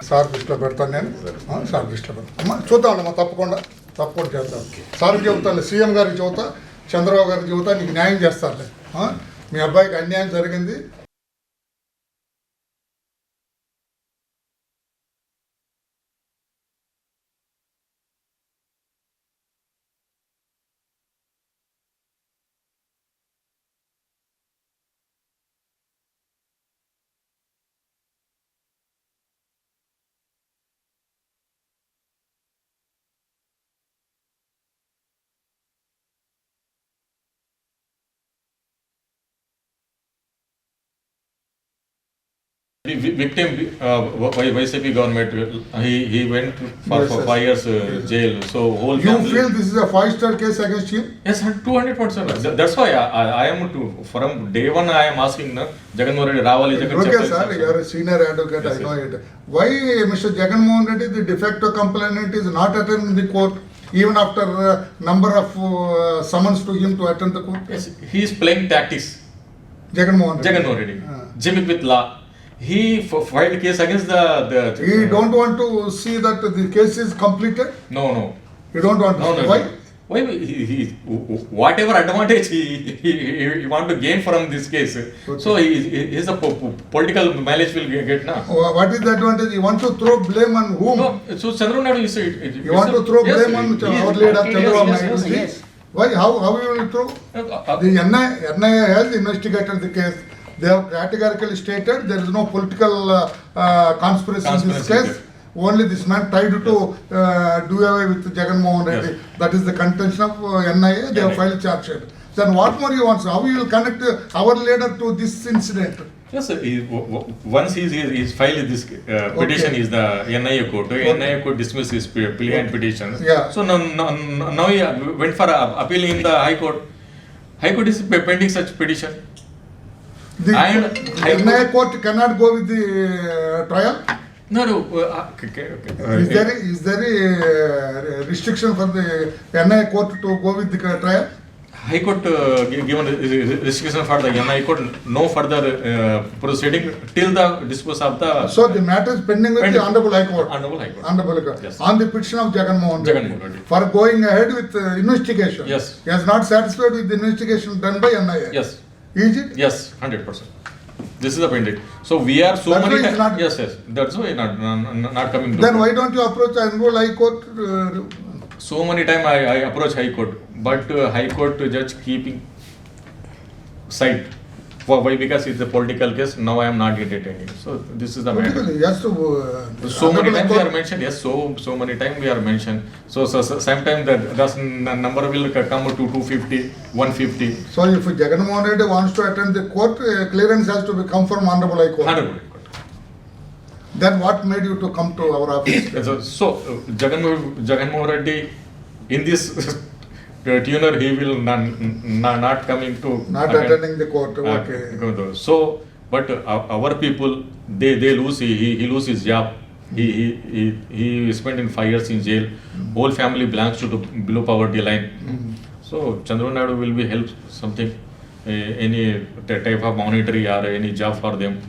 Sir దృష్టిలో పెడతాను నేను. సార్. దృష్టిలో పెడతాను అమ్మా చూద్దామమ్మా తప్పకుండా తప్పకుండా చేద్దాం. సార్కి చెబుతాను సీఎం గారికి చెబుతా చంద్రబాబు గారికి చెబుతా నీకు న్యాయం చేస్తారులే ఆ? మీ అబ్బాయికి అన్యాయం జరిగింది victim, uh, YCP government, uh, he, he went for, Yes, for five years uh, jail, so whole You family. feel this is a five star case against him? Yes, two hundred percent. That's why I, I, I am to, from day one I am asking na, Jagan Reddy Ravali Jagan Okay, sir, you are a senior advocate, Yes, I know it. Why Mr. Jagan Mohan Reddy, the de facto complainant is not attending the court even after uh, number of uh, summons to him to attend the court? Yes, he is playing tactics. Jagan Mohan Reddy. Jagan Reddy, Ah. gimmick with law. He f- filed case against the, the. You don't want to see that the case is completed? No, no. You don't want to No, see. no. Why? Why he, he, whatever advantage he, he, he, he want to gain from this case, so he, he is a po- po- political mileage will get, get na. What is the advantage? You want to throw blame on whom? No, so Chandrababu Naidu is it, it, You want to throw blame on our leader yes, Naidu? yes, yes. Why? How, how you will throw? Uh, uh, The NIA, NIA has investigated the case. They have categorically stated there is no political uh, uh, conspiracy, in this Conspiracy, case. Only this man tried to uh, do away with Jagan Mohan Reddy. That is the contention of uh, NIA. They have filed charge sheet. Then what more you want? How you will connect uh, our leader to this incident? Yes, sir. He, w- w- once he's, he's filed this uh, petition is the NIA court. The NIA court dismissed his plea and petition. Yeah. So now, now, now he uh, went for a appeal in the High Court. High Court is pending such petition. The And High NIA court cannot go with the uh, trial. No, no. Uh, okay, okay, okay. Is there is there a uh, restriction for the NI court to go with the trial? High Court uh, gi- given re- restriction for the NI court, no further uh, proceeding till the dispose of the So the matter is pending with the Pending. Honorable High Court. Honorable High Court. Honorable High Court. Yes. On the petition of Jagan Mohan Reddy. Jagan Mohan Reddy. For going ahead with uh, investigation. Yes. He not satisfied with the investigation done by NIA. Yes. Is it? Yes, hundred percent. This is the pending. So we are so That's many why it's times. not- Yes, yes. That's why not not, not coming. Then why don't you approach High Court? Uh, So many time I, I approach High Court, but uh, High Court judge keeping side. For why? Because it's a political case. Now I am not entertaining. So this is the matter. politically, has to. Uh, So many times we are mentioned. Yes, so so many times we are mentioned. So so, so sometime the n- number will come to 250, 150, So if Jagan Mohan Reddy wants to attend the court, uh, clearance has to be come from Honorable High Court. 100. Then what made you to come to our office? So, so uh, Jagan Jagan Mohan Reddy in this tuner he will not, not, coming to Not attend- attending the court, uh, okay. So, but uh, our people they they lose he he, he lose his job. He, he, he, he spent in five years in jail. Whole family belongs to the below poverty line. So Chandrababu Naidu will be help something, uh, any type of monetary or any job for them.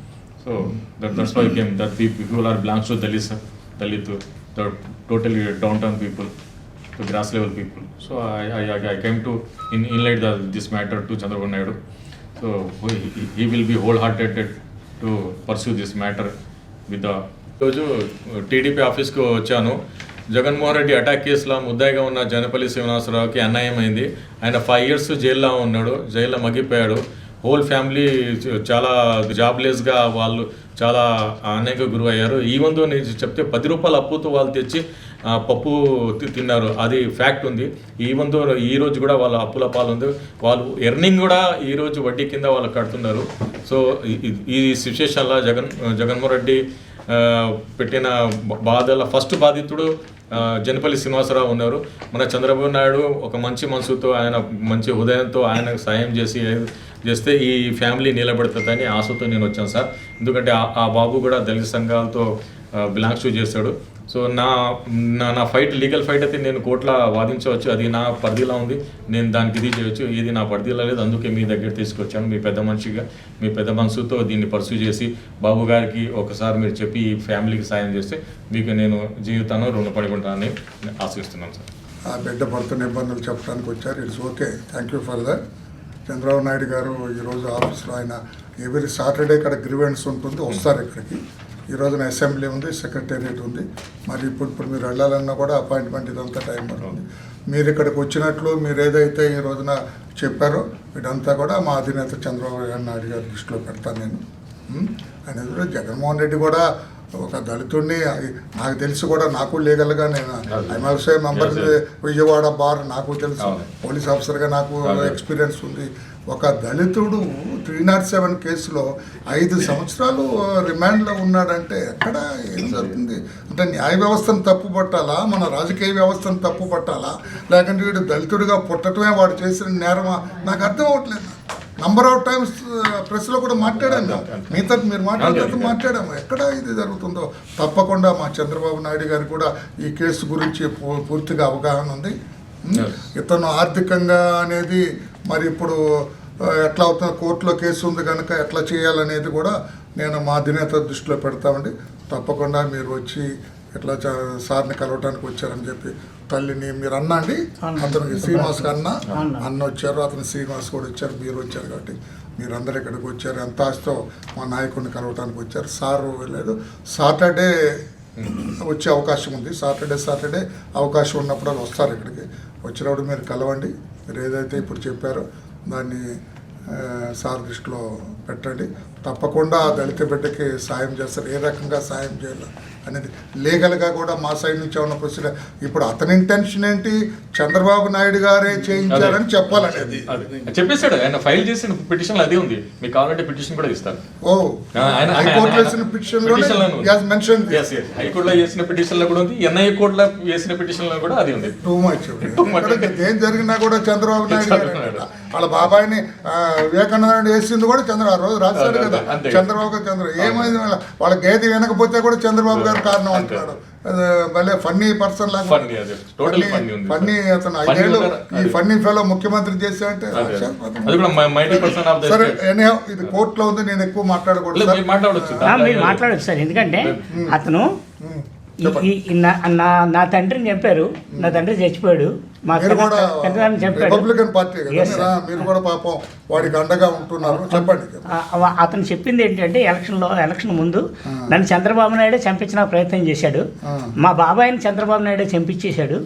So that, that's why I came. That people, people are belongs to Dalit, Dalit, the totally downtown people, grass level people so I I came to in in light this matter to Chandrababu Naidu so he will be hold hearted to pursue this matter with ఈరోజు TDP ఆఫీస్కు వచ్చాను. Jaganmohan Reddy attack కేసులో ముద్దాయిగా ఉన్న జనపల్లి శ్రీనివాసరావుకి అన్యాయం అయింది ఆయన five years జైల్లో ఉన్నాడు. జైల్లో మగ్గిపోయాడు. హోల్ ఫ్యామిలీ చాలా జాబ్లెస్గా వాళ్ళు చాలా అనేక గురయ్యారు. ఈవెన్ దో నేను చెప్తే పది రూపాయల అప్పుతో వాళ్ళు తెచ్చి పప్పు తిన్నారు. అది ఫ్యాక్ట్ ఉంది. ఈవెన్ దో ఈ రోజు కూడా వాళ్ళ అప్పుల పాలు ఉంది వాళ్ళు ఎర్నింగ్ కూడా ఈరోజు వడ్డీ కింద వాళ్ళు కడుతున్నారు. సో ఈ- సిచ్యుయేషన్లో జగన్ జగన్మోహన్ రెడ్డి పెట్టిన బాధల ఫస్ట్ బాధితుడు జనపల్లి శ్రీనివాసరావు ఉన్నారు. మన చంద్రబాబు నాయుడు ఒక మంచి మనసుతో ఆయన మంచి హృదయంతో ఆయన సాయం చేసి చేస్తే ఈ ఫ్యామిలీ నిలబడుతుందని ఆశతో నేను వచ్చాను సార్. ఎందుకంటే ఆ- బాబు కూడా దళిత సంఘాలతో బిలాంగ్స్ చేశాడు. సో నా నా నా ఫైట్ లీగల్ ఫైట్ అయితే నేను కోర్టులో వాదించవచ్చు. అది నా పరిధిలో ఉంది. నేను దానికి ఇది చేయొచ్చు. ఇది నా పరిధిలో లేదు. అందుకే మీ దగ్గర తీసుకొచ్చాను. మీ పెద్ద మనిషిగా మీ పెద్ద మనసుతో దీన్ని పర్సూ చేసి బాబు గారికి ఒకసారి మీరు చెప్పి ఈ ఫ్యామిలీకి సాయం చేస్తే మీకు నేను జీవితాన్ని రుణపడి ఉంటానని ఆశిస్తున్నాను సార్. ఆ బిడ్డ పడుతున్న ఇబ్బందులు చెప్పడానికి వచ్చారు. It's okay. Thank you for that Chandrababu Naidu garu ఈరోజు ఆఫీస్లో ఆయన ఎవ్రీ సాటర్డే ఇక్కడ గ్రీవెన్స్ ఉంటుంది వస్తారు ఇక్కడికి. ఈ రోజున అసెంబ్లీ ఉంది సెక్రటేరియట్ ఉంది. మరి ఇప్పుడు ఇప్పుడు మీరు వెళ్ళాలన్నా కూడా అపాయింట్మెంట్ ఇదంతా టైం పడుతుంది. మీరు ఇక్కడికి వచ్చినట్లు మీరు ఏదైతే ఈ రోజున చెప్పారో వీడంతా కూడా మా అధినేత చంద్రబాబు నాయుడు గారి దృష్టిలో పెడతాను నేను. అనేది జగన్మోహన్ రెడ్డి కూడా ఒక దళితుడిని నాకు తెలిసి కూడా నాకు లీగల్గా నేను I'm also member. Vijayawada bar నాకు తెలుసు. పోలీస్ ఆఫీసర్గా నాకు. ఎక్స్పీరియన్స్ ఉంది. ఒక దళితుడు త్రీ నాట్ సెవెన్ కేసులో ఐదు సంవత్సరాలు రిమాండ్లో ఉన్నాడంటే ఎక్కడ ఏం జరుగుతుంది? అంటే న్యాయ వ్యవస్థను తప్పు పట్టాలా మన రాజకీయ వ్యవస్థను తప్పు పట్టాలా లేకుంటే వీడు దళితుడిగా పుట్టడమే వాడు చేసిన నేరమా? నాకు అర్థం అవ్వట్లేదు. నంబర్ ఆఫ్ టైమ్స్ ప్రెస్లో కూడా మాట్లాడాను. మీతో మీరు మాట్లాడినట్టు మాట్లాడాము. ఎక్కడ ఇది జరుగుతుందో తప్పకుండా మా చంద్రబాబు నాయుడు గారు కూడా ఈ కేసు గురించి పూర్తిగా అవగాహన ఉంది. ఇతను ఆర్థికంగా అనేది మరి ఇప్పుడు ఎట్లా అవుతుంది కోర్టులో కేసు ఉంది కనుక ఎట్లా చేయాలనేది కూడా నేను మా అధినేత దృష్టిలో పెడతామండి. తప్పకుండా మీరు వచ్చి ఎట్లా చ- సార్ని కలవటానికి వచ్చారని చెప్పి తల్లిని మీరు అన్న. అండి అతనికి శ్రీనివాస్ అన్న. అన్న. వచ్చారు అతను శ్రీనివాస్ కూడా వచ్చారు మీరు వచ్చారు కాబట్టి మీరందరూ ఇక్కడికి వచ్చారు. ఎంత ఆస్తో మా నాయకుడిని కలవటానికి వచ్చారు. సారు లేదు. సాటర్డే వచ్చే అవకాశం ఉంది. సాటర్డే సాటర్డే అవకాశం ఉన్నప్పుడు వాళ్ళు వస్తారు ఇక్కడికి. వచ్చినప్పుడు మీరు కలవండి. మీరు ఏదైతే ఇప్పుడు చెప్పారో దాన్ని సార్ దృష్టిలో పెట్టండి. తప్పకుండా దళిత బిడ్డకి సాయం చేస్తారు. ఏ రకంగా సాయం చేయాలి అనేది లీగల్గా కూడా మా సైడ్ నుంచి ఏమన్నా ప్రొసీడర్ ఇప్పుడు అతని ఇంటెన్షన్ ఏంటి? చంద్రబాబు నాయుడు గారే చేయించారని చెప్పాలనేది. చెప్పేశాడు. ఆయన ఫైల్ చేసిన పిటిషన్ అదే ఉంది. మీకు కావాలంటే పిటిషన్ కూడా ఇస్తాను. ఓ. ఆయన- హైకోర్టులో వేసిన పిటిషన్. మెన్షన్ హైకోర్టులో చేసిన పిటిషన్లో కూడా ఉంది. ఎన్ఐఏ కోర్టులో చేసిన పిటిషన్లో కూడా అది ఉంది. Too much. ఏం జరిగినా కూడా చంద్రబాబు నాయుడు చంద్రబాబు. వాళ్ళ బాబాయిని వివేకానంద వేసింది కూడా చంద్ర ఆ రోజు రాశాడు కదా. చంద్రబాబు గారు చంద్ర ఏమైంది వాళ్ళ గేది వినకపోతే కూడా చంద్రబాబు గారు కారణం. అంటున్నాడు. భలే ఫన్నీ పర్సన్ లాగా. ఫన్నీ అతను ఐదేళ్ళు. ఈ. ఫన్నీ ఫెలో ముఖ్యమంత్రి చేశా అంటే అదే. ఆశ్చర్యపోతాం. అది కూడా నైన్టీ పర్సెంట్ ఆఫ్ ద సరే ఇది కోర్టులో ఉంది నేను ఎక్కువ మాట్లాడకూడదు మాట్లాడచ్చు. సార్. ఎందుకంటే అతను నా తండ్రిని చెప్పారు నా తండ్రి చచ్చిపోయాడు. మీరు కూడా తండ్రి చెప్పాడు. రిపబ్లికన్ పార్టీ కదా. Yes, మీరా? మీరు కూడా పాపం వాడికి అండగా ఉంటున్నారు. చెప్పండి. అతను చెప్పింది ఏంటంటే ఎలక్షన్లో ఎలక్షన్ ముందు నన్ను చంద్రబాబు నాయుడు చంపించిన ప్రయత్నం చేశాడు. మా బాబాయిని చంద్రబాబు నాయుడు చంపించేశాడు.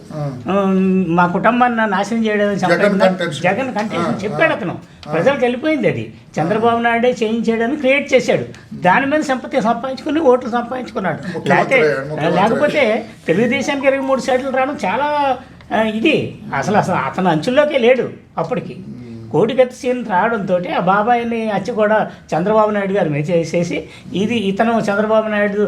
మా కుటుంబాన్ని నాశనం చేయడం జగన్ ఆ, చెప్పాడు అతను. ప్రజలకు వెళ్ళిపోయింది అది. చంద్రబాబు నాయుడే చేయించాడని క్రియేట్ చేశాడు. దాని మీద సంపత్తి సంపాదించుకుని ఓట్లు సంపాదించుకున్నాడు. లేకపోతే లేకపోతే తెలుగుదేశానికి ఇరవై మూడు సీట్లు రావడం చాలా ఇది అసలు అసలు అతను అంచుల్లోకే లేడు అప్పటికి. కోటిగత్తి సీన్ రావడంతో ఆ బాబాయిని వచ్చి కూడా చంద్రబాబు నాయుడు గారు చేసేసి ఇది ఇతను చంద్రబాబు నాయుడు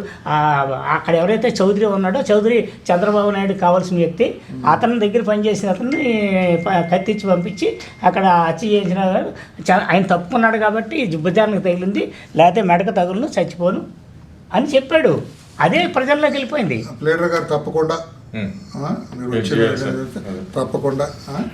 అక్కడ ఎవరైతే చౌదరి ఉన్నాడో చౌదరి చంద్రబాబు నాయుడు కావాల్సిన వ్యక్తి అతని దగ్గర పనిచేసిన అతన్ని కత్తిచ్చి పంపించి అక్కడ హత్య చేసిన ఆయన తప్పుకున్నాడు కాబట్టి భుజానికి తగిలింది లేకపోతే మెడక తగులను చచ్చిపోను అని చెప్పాడు. అదే ప్రజల్లోకి వెళ్ళిపోయింది. తప్పకుండా మీరు. తప్పకుండా